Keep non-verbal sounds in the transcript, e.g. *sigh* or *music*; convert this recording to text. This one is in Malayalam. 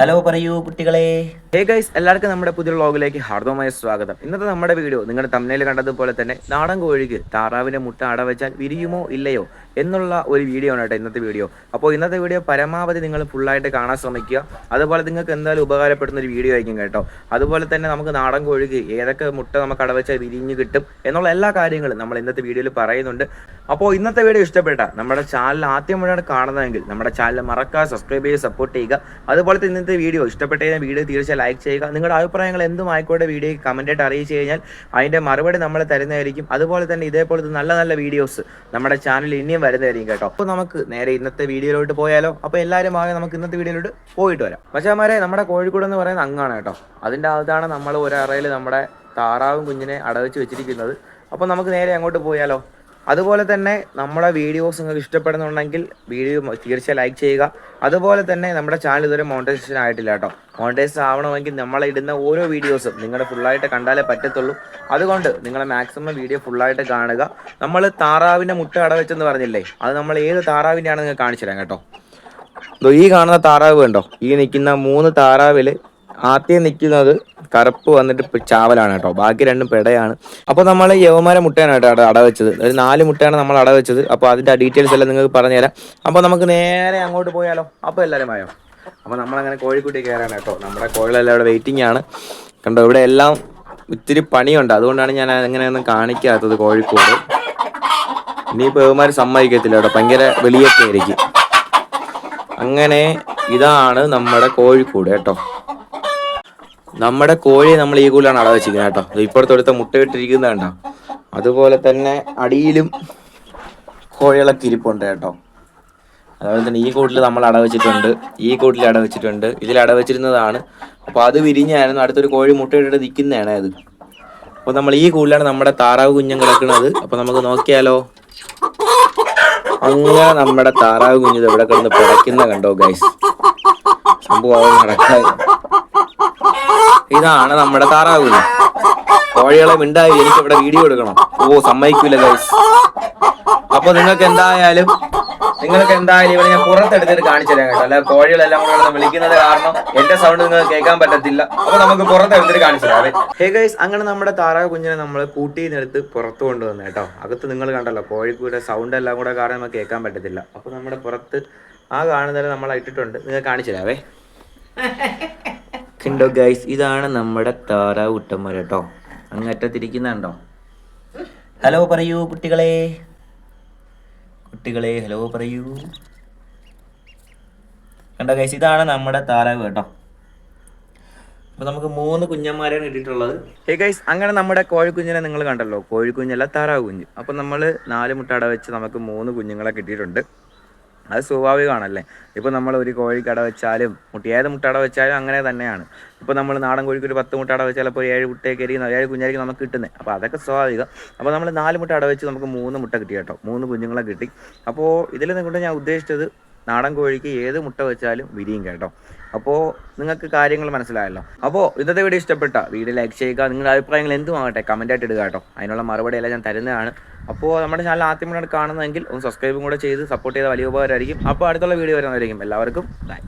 ഹലോ പറയൂ കുട്ടികളെ. ഹേ ഗൈസ് എല്ലാവർക്കും നമ്മുടെ പുതിയ വ്ളോഗിലേക്ക് ഹാർദവമായ സ്വാഗതം. ഇന്നത്തെ നമ്മുടെ വീഡിയോ നിങ്ങളുടെ തമ്മിൽ കണ്ടതുപോലെ തന്നെ നാടൻ കോഴിക്ക് താറാവിന്റെ മുട്ട അടവച്ചാൽ വിരിയുമോ ഇല്ലയോ എന്നുള്ള ഒരു വീഡിയോ ആണ് കേട്ടോ ഇന്നത്തെ വീഡിയോ അപ്പോൾ ഇന്നത്തെ വീഡിയോ പരമാവധി നിങ്ങൾ ഫുള്ളായിട്ട് കാണാൻ ശ്രമിക്കുക. അതുപോലെ നിങ്ങൾക്ക് എന്തായാലും ഉപകാരപ്പെടുന്ന ഒരു വീഡിയോ ആയിരിക്കും കേട്ടോ. അതുപോലെ തന്നെ നമുക്ക് നാടൻ കോഴിക്ക് ഏതൊക്കെ മുട്ട നമുക്ക് അടവച്ചാൽ വിരിഞ്ഞ് കിട്ടും എന്നുള്ള എല്ലാ കാര്യങ്ങളും നമ്മൾ ഇന്നത്തെ വീഡിയോയിൽ പറയുന്നുണ്ട്. അപ്പോൾ ഇന്നത്തെ വീഡിയോ ഇഷ്ടപ്പെട്ട നമ്മുടെ ചാനൽ ആദ്യമായിട്ടാണ് കാണുന്നതെങ്കിൽ നമ്മുടെ ചാനൽ മറക്കാതെ സബ്സ്ക്രൈബ് ചെയ്ത് സപ്പോർട്ട് ചെയ്യുക. അതുപോലെ തന്നെ ഇന്നത്തെ വീഡിയോ ഇഷ്ടപ്പെട്ട വീഡിയോ തീർച്ചയായും ലൈക്ക് ചെയ്യുക. നിങ്ങളുടെ അഭിപ്രായങ്ങൾ എന്തും ആയിക്കോട്ടെ വീഡിയോ കമന്റായിട്ട് അറിയിച്ചു കഴിഞ്ഞാൽ അതിന്റെ മറുപടി നമ്മൾ തരുന്നതായിരിക്കും. അതുപോലെ തന്നെ ഇതേപോലത്തെ നല്ല നല്ല വീഡിയോസ് നമ്മുടെ ചാനൽ ഇനിയും വരുന്നതായിരിക്കും കേട്ടോ. അപ്പോൾ നമുക്ക് നേരെ ഇന്നത്തെ വീഡിയോയിലോട്ട് പോയാലോ? അപ്പോൾ എല്ലാവരും ആകെ നമുക്ക് ഇന്നത്തെ വീഡിയോയിലോട്ട് പോയിട്ട് വരാം. പക്ഷേ നമ്മുടെ കോഴിക്കോട് എന്ന് പറയുന്നത് അങ്ങാണ് കേട്ടോ. അതിന്റെ അകത്താണ് നമ്മൾ ഒരറയിൽ നമ്മുടെ താറാവും കുഞ്ഞിനെ അടവച്ച് വെച്ചിരിക്കുന്നത്. അപ്പോൾ നമുക്ക് നേരെ അങ്ങോട്ട് പോയാലോ? അതുപോലെ തന്നെ നമ്മുടെ വീഡിയോസ് നിങ്ങൾക്ക് ഇഷ്ടപ്പെടുന്നുണ്ടെങ്കിൽ വീഡിയോ തീർച്ചയായും ലൈക്ക് ചെയ്യുക. അതുപോലെ തന്നെ നമ്മുടെ ചാനൽ ഇതുവരെ മോണിറ്റൈസേഷൻ ആയിട്ടില്ല കേട്ടോ. മോണിറ്റൈസ് ആവണമെങ്കിൽ നമ്മൾ ഇടുന്ന ഓരോ വീഡിയോസും നിങ്ങളുടെ ഫുള്ളായിട്ട് കണ്ടാലേ പറ്റത്തുള്ളൂ. അതുകൊണ്ട് നിങ്ങൾ മാക്സിമം വീഡിയോ ഫുള്ളായിട്ട് കാണുക. നമ്മൾ താറാവിന്റെ മുട്ട അടവെച്ചെന്ന് പറഞ്ഞില്ലേ? അത് നമ്മൾ ഏത് താറാവിന്റെ നിങ്ങൾക്ക് കാണിച്ചു തരാം കേട്ടോ. ഈ കാണുന്ന താറാവ് കണ്ടോ? ഈ നിൽക്കുന്ന മൂന്ന് താറാവിൽ ആദ്യം നിൽക്കുന്നത് കറുപ്പ് വന്നിട്ട് ചാവലാണ് കേട്ടോ. ബാക്കി രണ്ടും പെടയാണ്. അപ്പോൾ നമ്മൾ യവമാര മുട്ടയാണ് കേട്ടോ അട വെച്ചത്. ഒരു നാല് മുട്ടയാണ് നമ്മൾ അട വെച്ചത്. അപ്പോൾ അതിന്റെ ഡീറ്റെയിൽസ് എല്ലാം നിങ്ങൾക്ക് പറഞ്ഞുതരാം. അപ്പോൾ നമുക്ക് നേരെ അങ്ങോട്ട് പോയാലോ? അപ്പോൾ എല്ലാവരും ആയോ അപ്പോൾ നമ്മളങ്ങനെ കോഴിക്കുട്ടി കയറാണ് കേട്ടോ. നമ്മുടെ കോഴികളെല്ലാം ഇവിടെ വെയിറ്റിംഗ് ആണ്. കണ്ടോ ഇവിടെ എല്ലാം ഇത്തിരി പണിയുണ്ട്. അതുകൊണ്ടാണ് ഞാൻ അങ്ങനെയൊന്നും കാണിക്കാത്തത് കോഴിക്കോട്. ഇനിയിപ്പോൾ യവമാർ സമ്മതിക്കത്തില്ല കേട്ടോ. ഭയങ്കര വെളിയൊക്കെ ആയിരിക്കും. അങ്ങനെ ഇതാണ് നമ്മുടെ കോഴിക്കോട് കേട്ടോ. നമ്മുടെ കോഴി നമ്മൾ ഈ കൂലാണ് അട വെച്ചിരിക്കുന്നത് കേട്ടോ. ഇപ്പുറത്തൊടുത്ത മുട്ടയിട്ടിരിക്കുന്നത് കണ്ടോ? അതുപോലെ തന്നെ അടിയിലും കോഴികളൊക്കെ ഇരിപ്പുണ്ട് കേട്ടോ. അതുപോലെ തന്നെ ഈ കൂട്ടിൽ നമ്മൾ അടവച്ചിട്ടുണ്ട് ഈ കൂട്ടിൽ അടവച്ചിട്ടുണ്ട് ഇതിൽ അടവച്ചിരുന്നതാണ് അപ്പോൾ അത് വിരിഞ്ഞായിരുന്നു അടുത്തൊരു കോഴി മുട്ടയിട്ടിട്ട് നിൽക്കുന്നതാണ് അത്. അപ്പോൾ നമ്മൾ ഈ കൂടിലാണ് നമ്മുടെ താറാവ് കുഞ്ഞും കിടക്കുന്നത്. അപ്പോൾ നമുക്ക് നോക്കിയാലോ? അങ്ങനെ നമ്മുടെ താറാവ് കുഞ്ഞത് ഇവിടെ കിടന്ന് പിടയ്ക്കുന്ന കണ്ടോ ഗൈസ് സംഭവം നടക്കാൻ ഇതാണ് നമ്മുടെ താറാവ്. കോഴികളെ മിണ്ടായി എനിക്ക് ഇവിടെ വീഡിയോ എടുക്കണം. ഓ സമ്മതിക്കൂല ഗൈസ് അപ്പൊ നിങ്ങൾക്ക് എന്തായാലും നിങ്ങൾക്ക് എന്തായാലും ഇവിടെ ഞാൻ പുറത്തെടുത്തിട്ട് കാണിച്ചു തരാം കേട്ടോ. അല്ലെ കോഴികളെല്ലാം കൂടെ നമ്മൾ വിളിക്കുന്നത് കാരണം എന്റെ സൗണ്ട് നിങ്ങൾക്ക് കേൾക്കാൻ പറ്റത്തില്ല. അപ്പൊ നമുക്ക് പുറത്തെടുത്തിട്ട് കാണിച്ചു തരാം. ഹേ ഗൈസ് അങ്ങനെ നമ്മുടെ താറാവ് കുഞ്ഞിനെ നമ്മൾ കൂട്ടി നിർത്ത് പുറത്ത് കൊണ്ടുവന്നു കേട്ടോ. അകത്ത് നിങ്ങൾ കണ്ടല്ലോ കോഴിക്കൂടെ സൗണ്ട് എല്ലാം കൂടെ കാരണം നമുക്ക് കേൾക്കാൻ പറ്റത്തില്ല. അപ്പൊ നമ്മുടെ പുറത്ത് ആ കാണുന്നതിൽ നമ്മൾ ഇട്ടിട്ടുണ്ട്. നിങ്ങൾ കാണിച്ചു തരാവേ *laughs* കണ്ടോ ഗൈസ് ഇതാണ് നമ്മുടെ താറാവ് കുട്ടന്മാർ കേട്ടോ. അങ്ങറ്റത്തിരിക്കുന്നുണ്ടോ? ഹലോ പറയൂ കുട്ടികളെ. കുട്ടികളെ ഹലോ പറയൂ. കണ്ടോ ഗൈസ് ഇതാണ് നമ്മുടെ താറാവ് കേട്ടോ. അപ്പൊ നമുക്ക് മൂന്ന് കുഞ്ഞന്മാരാണ് ഇട്ടിട്ടുള്ളത് ഹേ ഗൈസ് അങ്ങനെ നമ്മുടെ കോഴിക്കുഞ്ഞിനെ നിങ്ങൾ കണ്ടല്ലോ. കോഴിക്കുഞ്ഞല്ല താറാവ് കുഞ്ഞ്. അപ്പോൾ നമ്മൾ നാല് മുട്ടട വെച്ച് നമുക്ക് മൂന്ന് കുഞ്ഞുങ്ങളെ കിട്ടിയിട്ടുണ്ട്. അത് സ്വാഭാവികമാണല്ലേ? ഇപ്പോൾ നമ്മൾ ഒരു കോഴിക്ക് അട വെച്ചാലും മുട്ട ഏത് മുട്ട അട വെച്ചാലും അങ്ങനെ തന്നെയാണ്. ഇപ്പോൾ നമ്മൾ നാടൻ കോഴിക്ക് ഒരു പത്ത് മുട്ട അട വെച്ചാൽ അപ്പോൾ ഏഴ് മുട്ടയൊക്കെ ആയിരിക്കും ഏഴ് കുഞ്ഞായിരിക്കും നമുക്ക് കിട്ടുന്നത് അപ്പോൾ അതൊക്കെ സ്വാഭാവികം. അപ്പോൾ നമ്മൾ നാല് മുട്ട അട വെച്ച് നമുക്ക് മൂന്ന് മുട്ട കിട്ടി കേട്ടോ. മൂന്ന് കുഞ്ഞുങ്ങളെ കിട്ടി. അപ്പോൾ ഇതിൽ നിന്നുകൊണ്ട് ഞാൻ ഉദ്ദേശിച്ചത് നാടൻ കോഴിക്ക് ഏത് മുട്ട വെച്ചാലും വിരിയും കേട്ടോ. അപ്പോൾ നിങ്ങൾക്ക് കാര്യങ്ങൾ മനസ്സിലായല്ലോ. അപ്പോൾ ഇന്നത്തെ വീഡിയോ ഇഷ്ടപ്പെട്ട വീഡിയോ ലൈക്ക് ചെയ്യുക. നിങ്ങളുടെ അഭിപ്രായങ്ങൾ എന്തുമാകട്ടെ കമന്റ് ആയിട്ട് ഇടുക കേട്ടോ. അതിനുള്ള മറുപടി എല്ലാം ഞാൻ തരുന്നതാണ്. അപ്പോൾ നമ്മുടെ ചാനൽ ആദ്യമായിട്ട് കാണുന്നതെങ്കിൽ ഒന്ന് സബ്സ്ക്രൈബും കൂടെ ചെയ്ത് സപ്പോർട്ട് ചെയ്ത വലിയ ഉപകാരമായിരിക്കും. അപ്പോൾ അടുത്തുള്ള വീഡിയോ വരുന്നതായിരിക്കും എല്ലാവർക്കും ബൈ